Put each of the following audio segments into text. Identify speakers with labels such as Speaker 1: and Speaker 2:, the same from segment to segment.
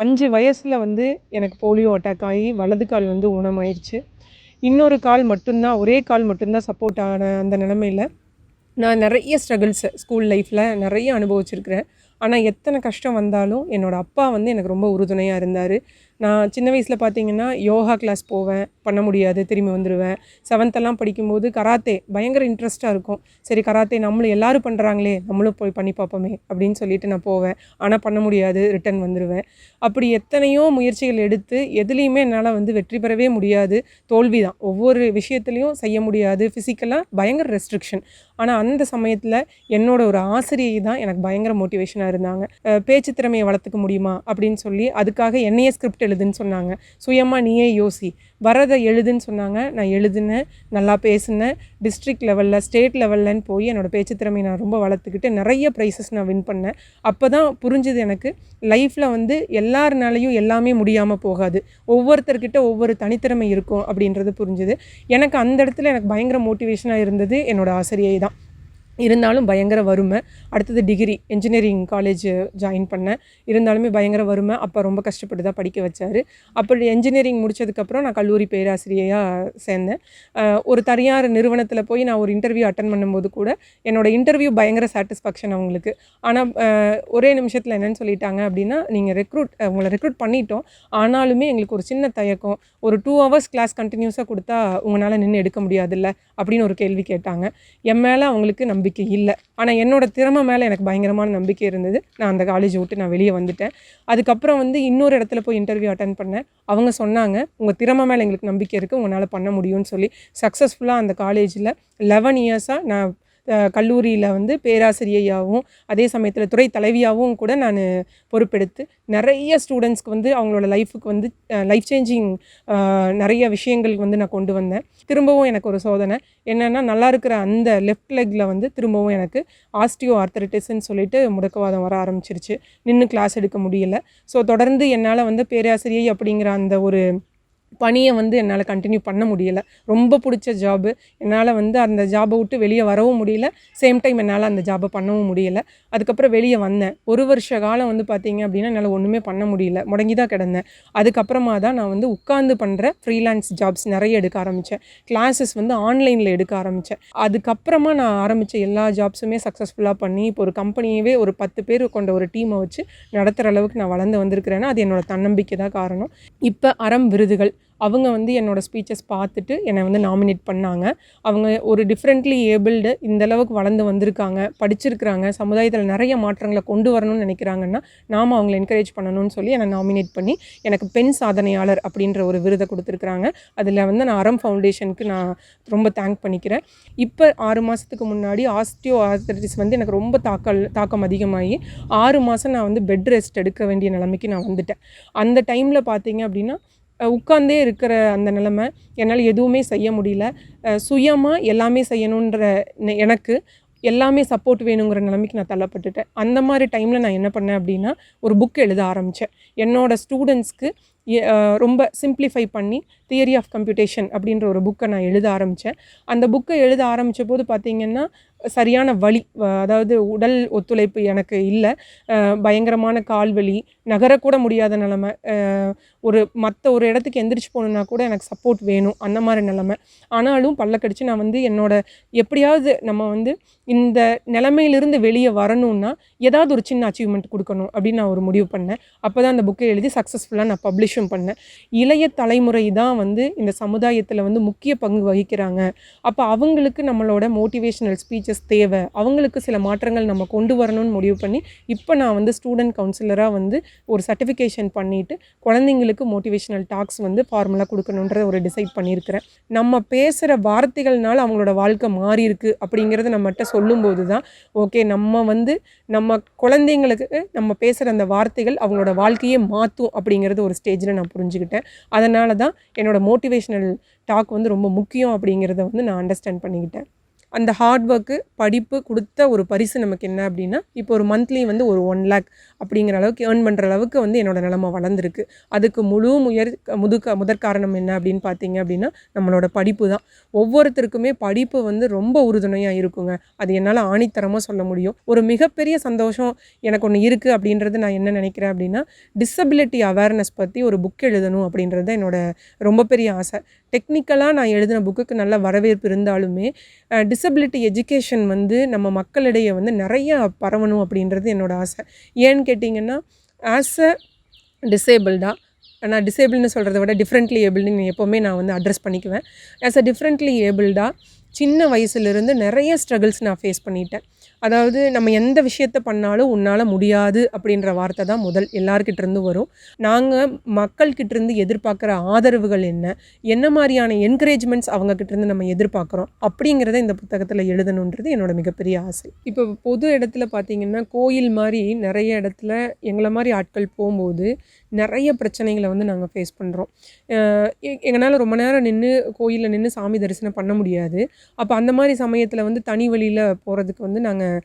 Speaker 1: அஞ்சு வயசில் வந்து எனக்கு போலியோ அட்டாக் ஆகி வலது கால் வந்து ஊனமாயிடுச்சு இன்னொரு கால் மட்டும்தான் ஒரே கால் மட்டும்தான் சப்போர்ட் ஆன அந்த நிலமையில் நான் நிறைய ஸ்ட்ரகிள்ஸு ஸ்கூல் லைஃப்பில் நிறைய அனுபவிச்சிருக்கிறேன். ஆனால் எத்தனை கஷ்டம் வந்தாலும் என்னோடய அப்பா வந்து எனக்கு ரொம்ப உறுதுணையாக இருந்தார். நான் சின்ன வயசில் பார்த்தீங்கன்னா யோகா கிளாஸ் போவேன் பண்ண முடியாது திரும்பி வந்துடுவேன் செவன்த்தெல்லாம் படிக்கும்போது கராத்தே பயங்கர இன்ட்ரெஸ்ட்டாக இருக்கும். சரி கராத்தே நம்மளும் எல்லோரும் பண்ணுறாங்களே நம்மளும் போய் பண்ணி பார்ப்போமே அப்படின்னு சொல்லிட்டு நான் போவேன். ஆனால் பண்ண முடியாது ரிட்டன் வந்துடுவேன் அப்படி எத்தனையோ முயற்சிகள் எடுத்து எதுலேயுமே என்னால் வந்து வெற்றி பெறவே முடியாது. தோல்வி தான் ஒவ்வொரு விஷயத்துலையும் செய்ய முடியாது. ஃபிசிக்கலாக பயங்கர ரெஸ்ட்ரிக்ஷன் ஆனால் அந்த சமயத்தில் என்னோட ஒரு ஆசிரியை தான் எனக்கு பயங்கர மோட்டிவேஷனாக இருந்தாங்க. பேச்சு திறமையை வளர்த்துக்க முடியுமா? அப்படின்னு சொல்லி அதுக்காக என்னையே ஸ்கிரிப்ட் எழுதுன்னு சொன்னாங்க. சுயமாக நீயே யோசி. வரதை எழுதுன்னு சொன்னாங்க. நான் எழுதினேன் நல்லா பேசினேன். டிஸ்ட்ரிக்ட் லெவலில் ஸ்டேட் லெவல்லன்னு போய் என்னோடய பேச்சு திறமையை நான் ரொம்ப வளர்த்துக்கிட்டு நிறைய ப்ரைஸஸ் நான் வின் பண்ணேன். அப்போ தான் புரிஞ்சுது எனக்கு லைஃப்பில் வந்து எல்லாருனாலையும் எல்லாமே முடியாமல் போகாது. ஒவ்வொருத்தர்கிட்ட ஒவ்வொரு தனித்திறமை இருக்கும் அப்படின்றது புரிஞ்சுது. எனக்கு அந்த இடத்துல எனக்கு பயங்கர மோட்டிவேஷனாக இருந்தது என்னோடய ஆசிரியை தான். இருந்தாலும் பயங்கர வறுமை. அடுத்தது டிகிரி இன்ஜினியரிங் காலேஜ் ஜாயின் பண்ணேன். இருந்தாலுமே பயங்கர வறுமை. அப்போ ரொம்ப கஷ்டப்பட்டு தான் படிக்க வச்சார். அப்படி இன்ஜினியரிங் முடிச்சதுக்கப்புறம் நான் கல்லூரி பேராசிரியையாக சேர்ந்தேன். ஒரு தனியார் நிறுவனத்தில் போய் நான் ஒரு இன்டர்வியூ அட்டன் பண்ணும்போது கூட என்னோடய இன்டர்வியூ பயங்கர சாட்டிஸ்ஃபேக்ஷன் அவங்களுக்கு. ஆனால் ஒரே நிமிஷத்தில் என்னென்னு சொல்லிட்டாங்க அப்படின்னா நீங்கள் ரெக்ரூட் உங்களை ரெக்ரூட் பண்ணிட்டோம். ஆனாலுமே எங்களுக்கு ஒரு சின்ன தயக்கம். ஒரு டூ ஹவர்ஸ் கிளாஸ் கண்டினியூஸாக கொடுத்தா உங்களால் நின்று எடுக்க முடியாதுல்ல? அப்படின்னு ஒரு கேள்வி கேட்டாங்க. என் மேலே அவங்களுக்கு நம்பிக்கை இல்லை. ஆனால் என்னோட திறமை மேலே எனக்கு பயங்கரமான நம்பிக்கை இருந்தது. நான் அந்த காலேஜ் விட்டு நான் வெளியே வந்துட்டேன். அதுக்கப்புறம் வந்து இன்னொரு இடத்துல போய் இன்டர்வியூ அட்டன் பண்ணேன். அவங்க சொன்னாங்க உங்கள் திறமை மேலே எங்களுக்கு நம்பிக்கை இருக்குது உங்களால் பண்ண முடியும்னு சொல்லி. சக்ஸஸ்ஃபுல்லாக அந்த காலேஜில் லெவன் இயர்ஸாக நான் கல்லூரியில் வந்து பேராசிரியையாகவும் அதே சமயத்தில் துறை தலைவியாகவும் கூட நான் பொறுப்பெடுத்து நிறைய ஸ்டூடெண்ட்ஸ்க்கு வந்து அவங்களோட லைஃபுக்கு வந்து லைஃப் சேஞ்சிங் நிறைய விஷயங்கள் வந்து நான் கொண்டு வந்தேன். திரும்பவும் எனக்கு ஒரு சோதனை. என்னென்னா நல்லா இருக்கிற அந்த லெஃப்ட் லெக்கில் வந்து திரும்பவும் எனக்கு ஆஸ்டியோ ஆர்த்தரைட்டிஸ்ன்னு சொல்லிட்டு முடக்கவாதம் வர ஆரம்பிச்சிருச்சு. நின்று கிளாஸ் எடுக்க முடியல. ஸோ தொடர்ந்து என்னால் வந்து பேராசிரியை அப்படிங்கிற அந்த ஒரு பணியை வந்து என்னால் கண்டினியூ பண்ண முடியலை. ரொம்ப பிடிச்ச ஜாபு என்னால் வந்து அந்த ஜாபை விட்டு வெளியே வரவும் முடியல. சேம் டைம் என்னால் அந்த ஜாபை பண்ணவும் முடியலை. அதுக்கப்புறம் வெளியே வந்தேன். ஒரு வருஷ காலம் வந்து பார்த்தீங்க அப்படின்னா என்னால் ஒன்றுமே பண்ண முடியல. முடங்கி தான் கிடந்தேன். அதுக்கப்புறமா தான் நான் வந்து உட்காந்து பண்ணுற ஃப்ரீலான்ஸ் ஜாப்ஸ் நிறைய எடுக்க ஆரம்பித்தேன் கிளாஸஸ் வந்து ஆன்லைனில் எடுக்க ஆரம்பித்தேன் அதுக்கப்புறமா நான் ஆரம்பித்த எல்லா ஜாப்ஸுமே சக்ஸஸ்ஃபுல்லாக பண்ணி இப்போ ஒரு கம்பெனியவே ஒரு பத்து பேர் கொண்ட ஒரு டீமை வச்சு நடத்துகிற அளவுக்கு நான் வளர்ந்து வந்திருக்கிறேன்னா அது என்னோட தன்னம்பிக்கை தான் காரணம். இப்போ அறம் விருதுகள். அவங்க வந்து என்னோடய ஸ்பீச்சஸ் பார்த்துட்டு என்னை வந்து நாமினேட் பண்ணாங்க. அவங்க ஒரு டிஃப்ரெண்ட்லி ஏபிள்டு இந்த அளவுக்கு வளர்ந்து வந்திருக்காங்க படிச்சிருக்கிறாங்க சமுதாயத்தில் நிறைய மாற்றங்களை கொண்டு வரணும்னு நினைக்கிறாங்கன்னா நாம் அவங்களை என்கரேஜ் பண்ணணும்னு சொல்லி என்னை நாமினேட் பண்ணி எனக்கு பெண் சாதனையாளர் அப்படின்ற ஒரு விருதை கொடுத்துருக்குறாங்க. அதில் வந்து நான் அறம் ஃபவுண்டேஷனுக்கு நான் ரொம்ப தேங்க் பண்ணிக்கிறேன். இப்போ ஆறு மாதத்துக்கு முன்னாடி ஆஸ்டியோ ஆர்த்தரிட்டிஸ் வந்து எனக்கு ரொம்ப தாக்கல் தாக்கம் அதிகமாகி ஆறு மாதம் நான் வந்து பெட் ரெஸ்ட் எடுக்க வேண்டிய நிலைமைக்கு நான் வந்துட்டேன். அந்த டைமில் பார்த்தீங்க அப்படின்னா உட்காந்தே உட்கார்ந்தே இருக்கிற அந்த நிலமை என்னால் எதுவுமே செய்ய முடியல. சுயமாக எல்லாமே செய்யணுன்ற நெ- எனக்கு எல்லாமே சப்போர்ட் வேணுங்கிற நிலைமைக்கு நான் தள்ளப்பட்டுட்டேன். அந்த மாதிரி டைமில் நான் என்ன பண்ணேன் அப்படின்னா ஒரு புக் எழுத ஆரம்பித்தேன் என்னோட ஸ்டூடெண்ட்ஸ்க்கு ரொம்ப சிம்ப்ளிஃபை பண்ணி தியரி ஆஃப் கம்ப்யூட்டேஷன் அப்படின்ற ஒரு புக்கை நான் எழுத ஆரம்பித்தேன் அந்த புக்கை எழுத ஆரம்பித்த போது பார்த்திங்கன்னா சரியான வழி அதாவது உடல் ஒத்துழைப்பு எனக்கு இல்லை. பயங்கரமான கால்வலி நகரக்கூட முடியாத நிலமை. ஒரு மற்ற ஒரு இடத்துக்கு எந்திரிச்சு போகணுன்னா கூட எனக்கு சப்போர்ட் வேணும். அந்த மாதிரி நிலமை. ஆனாலும் பல்லக்கடிச்சு நான் வந்து என்னோட எப்படியாவது நம்ம வந்து இந்த நிலமையிலிருந்து வெளியே வரணும்னா ஏதாவது ஒரு சின்ன அச்சீவ்மெண்ட் கொடுக்கணும் அப்படின்னு நான் ஒரு முடிவு பண்ணேன். அப்போ தான் அந்த புக்கை எழுதி சக்ஸஸ்ஃபுல்லாக நான் பப்ளிஷும் பண்ணேன். இளைய தலைமுறை தான் வந்து இந்த சமுதாயத்தில் வந்து முக்கிய பங்கு வகிக்கிறாங்க. அப்போ அவங்களுக்கு நம்மளோட மோட்டிவேஷனல் ஸ்பீச்சஸ் தேவை. அவங்களுக்கு சில மாற்றங்கள் நம்ம கொண்டு வரணும்னு முடிவு பண்ணி இப்போ நான் வந்து ஸ்டூடெண்ட் கவுன்சிலராக வந்து ஒரு சர்டிஃபிகேஷன் பண்ணிவிட்டு குழந்தைங்களுக்கு மோட்டிவேஷனல் டாக்ஸ் வந்து ஃபார்முலா கொடுக்கணுன்ற ஒரு டிசைட் பண்ணியிருக்கிறேன். நம்ம பேசுகிற வார்த்தைகள்னால அவங்களோட வாழ்க்கை மாறிருக்கு அப்படிங்கிறத நம்மகிட்ட சொல்லும்போது தான் ஓகே நம்ம வந்து நம்ம குழந்தைங்களுக்கு நம்ம பேசுகிற அந்த வார்த்தைகள் அவங்களோட வாழ்க்கையே மாற்றும் அப்படிங்கிறது ஒரு ஸ்டேஜில் நான் புரிஞ்சுக்கிட்டேன். அதனால தான் என்னோடய மோட்டிவேஷனல் டாக் வந்து ரொம்ப முக்கியம் அப்படிங்கிறத வந்து நான் அண்டர்ஸ்டாண்ட் பண்ணிக்கிட்டேன். அந்த ஹார்ட் ஒர்க்கு படிப்பு கொடுத்த ஒரு பரிசு நமக்கு என்ன அப்படின்னா இப்போ ஒரு மந்த்லி வந்து ஒரு ஒன் லேக் அப்படிங்கிற அளவுக்கு ஏர்ன் பண்ணுற அளவுக்கு வந்து என்னோடய நிலமை வளர்ந்துருக்கு. அதுக்கு முழு முயற் முதுக்க முதற்காரணம் என்ன அப்படின்னு பார்த்தீங்க அப்படின்னா நம்மளோட படிப்பு தான். ஒவ்வொருத்தருக்குமே படிப்பு வந்து ரொம்ப உறுதுணையாக இருக்குங்க. அது என்னால் ஆணித்தரமாக சொல்ல முடியும். ஒரு மிகப்பெரிய சந்தோஷம் எனக்கு ஒன்று இருக்குது அப்படின்றது நான் என்ன நினைக்கிறேன் அப்படின்னா டிசபிலிட்டி அவேர்னஸ் பற்றி ஒரு புக் எழுதணும் அப்படின்றது தான் என்னோட ரொம்ப பெரிய ஆசை. டெக்னிக்கலாக நான் எழுதின புக்குக்கு நல்ல வரவேற்பு இருந்தாலுமே டிஸ் டிசபிலிட்டி எஜுகேஷன் வந்து நம்ம மக்களிடையே வந்து நிறைய பரவணும் அப்படின்றது என்னோடய ஆசை. ஏன்னு கேட்டிங்கன்னா ஆஸ் அ டிசேபிள்டாக நான் டிசேபிள்னு சொல்கிறத விட டிஃப்ரெண்ட்லி ஏபிள்னு எப்போவுமே நான் வந்து அட்ரஸ் பண்ணிக்குவேன். ஆஸ் அ டிஃப்ரெண்ட்லி ஏபிள்டாக சின்ன வயசுலேருந்து நிறைய ஸ்ட்ரகிள்ஸ் நான் ஃபேஸ் பண்ணிட்டேன். அதாவது நம்ம எந்த விஷயத்த பண்ணாலும் உன்னால் முடியாது அப்படின்ற வார்த்தை தான் முதல் எல்லாருக்கிட்டேருந்து வரும். நாங்கள் மக்கள்கிட்டேருந்து எதிர்பார்க்குற ஆதரவுகள் என்ன? என்ன மாதிரியான என்கரேஜ்மெண்ட்ஸ் அவங்கக்கிட்டேருந்து நம்ம எதிர்பார்க்குறோம்? அப்படிங்கிறத இந்த புத்தகத்தில் எழுதணுன்றது என்னோட மிகப்பெரிய ஆசை. இப்போ பொது இடத்துல பார்த்தீங்கன்னா கோயில் மாதிரி நிறைய இடத்துல எங்களை மாதிரி ஆட்கள் போகும்போது நிறைய பிரச்சனைகளை வந்து நாங்கள் ஃபேஸ் பண்ணுறோம் எங்களால் ரொம்ப நேரம் நின்று கோயிலில் நின்று சாமி தரிசனம் பண்ண முடியாது. அப்போ அந்த மாதிரி சமயத்தில் வந்து தனி வழியில் போகிறதுக்கு வந்து நாங்கள்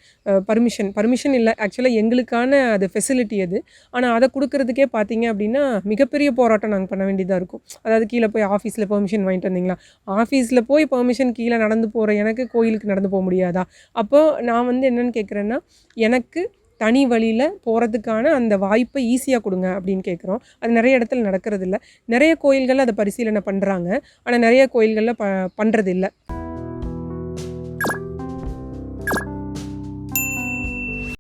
Speaker 1: பர்மிஷன் பர்மிஷன் இல்லை. ஆக்சுவலாக எங்களுக்கான அது ஃபெசிலிட்டி அது. ஆனால் அதை கொடுக்கறதுக்கே பார்த்தீங்க அப்படின்னா மிகப்பெரிய போராட்டம் நாங்கள் பண்ண வேண்டியதாக இருக்கும். அதாவது கீழே போய் ஆஃபீஸில் பெர்மிஷன் வாங்கிட்டு வந்தீங்களா? ஆஃபீஸில் போய் பெர்மிஷன் கீழே நடந்து போகிற எனக்கு கோயிலுக்கு நடந்து போக முடியாதா? அப்போ நான் வந்து என்னென்னு கேட்குறேன்னா எனக்கு தனி வழியில் போகிறதுக்கான அந்த வாய்ப்பை ஈஸியாக கொடுங்க அப்படின்னு கேட்குறோம் அது நிறைய இடத்துல நடக்கிறதில்ல. நிறைய கோயில்கள் அதை பரிசீலனை பண்ணுறாங்க ஆனால் நிறைய கோயில்களில் ப பண்ணுறது இல்லை